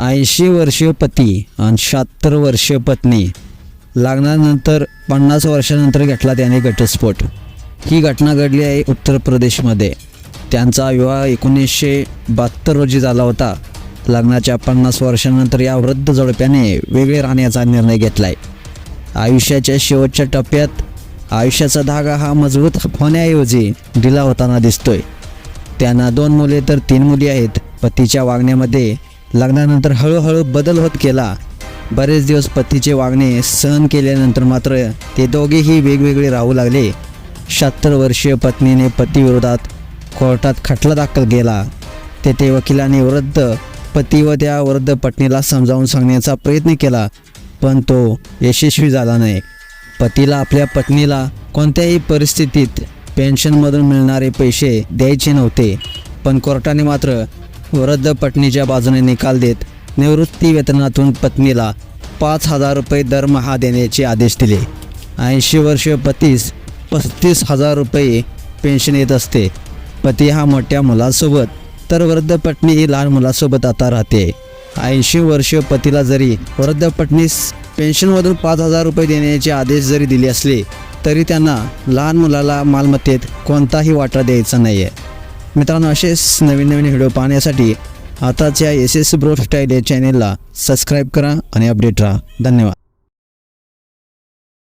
ऐंशी वर्षीय पती आणि शहात्तर वर्षीय पत्नी. लग्नानंतर पन्नास वर्षानंतर घेतला त्याने घटस्फोट. ही घटना घडली आहे उत्तर प्रदेशमध्ये. त्यांचा विवाह एकोणीसशे बहात्तर रोजी झाला होता. लग्नाच्या पन्नास वर्षानंतर या वृद्ध जोडप्याने वेगळे राहण्याचा निर्णय घेतला आहे आयुष्याच्या शेवटच्या टप्प्यात आयुष्याचा धागा हा मजबूत होण्याऐवजी ढिला होताना दिसतोय. त्यांना दोन मुले तर तीन मुली आहेत. पतीच्या वागण्यामध्ये लग्नानंतर हळूहळू बदल होत गेला. बरेच दिवस पतीचे वागणे सहन केल्यानंतर मात्र ते दोघेही वेगवेगळे राहू लागले. शहात्तर वर्षीय पत्नीने पतीविरोधात कोर्टात खटला दाखल केला. तेथे वकिलाने वृद्ध पती व त्या वृद्ध पत्नीला समजावून सांगण्याचा प्रयत्न केला पण तो यशस्वी झाला नाही. पतीला आपल्या पत्नीला कोणत्याही परिस्थितीत पेन्शनमधून मिळणारे पैसे द्यायचे नव्हते पण कोर्टाने मात्र वृद्ध पत्नीच्या बाजूने निकाल देत निवृत्ती वेतनातून पत्नीला पाच हजार रुपये दरमहा देण्याचे आदेश दिले. ऐंशी वर्षीय पतीस पस्तीस हजार रुपये पेन्शन येत असते. पती हा मोठ्या मुलासोबत तर वृद्ध पत्नी ही लहान मुलासोबत आता राहते. ऐंशी वर्षीय पतीला जरी वृद्ध पत्नीस पेन्शनमधून पाच हजार रुपये देण्याचे आदेश जरी दिले असले तरी त्यांना लहान मुलाला मालमत्तेत कोणताही वाटा द्यायचा नाही आहे मित्रांनो असेच नवीन नवीन व्हिडिओ पाहण्यासाठी आताच्या एस एस ब्रो स्टाईल या चॅनेलला सबस्क्राईब करा आणि अपडेट राहा. धन्यवाद.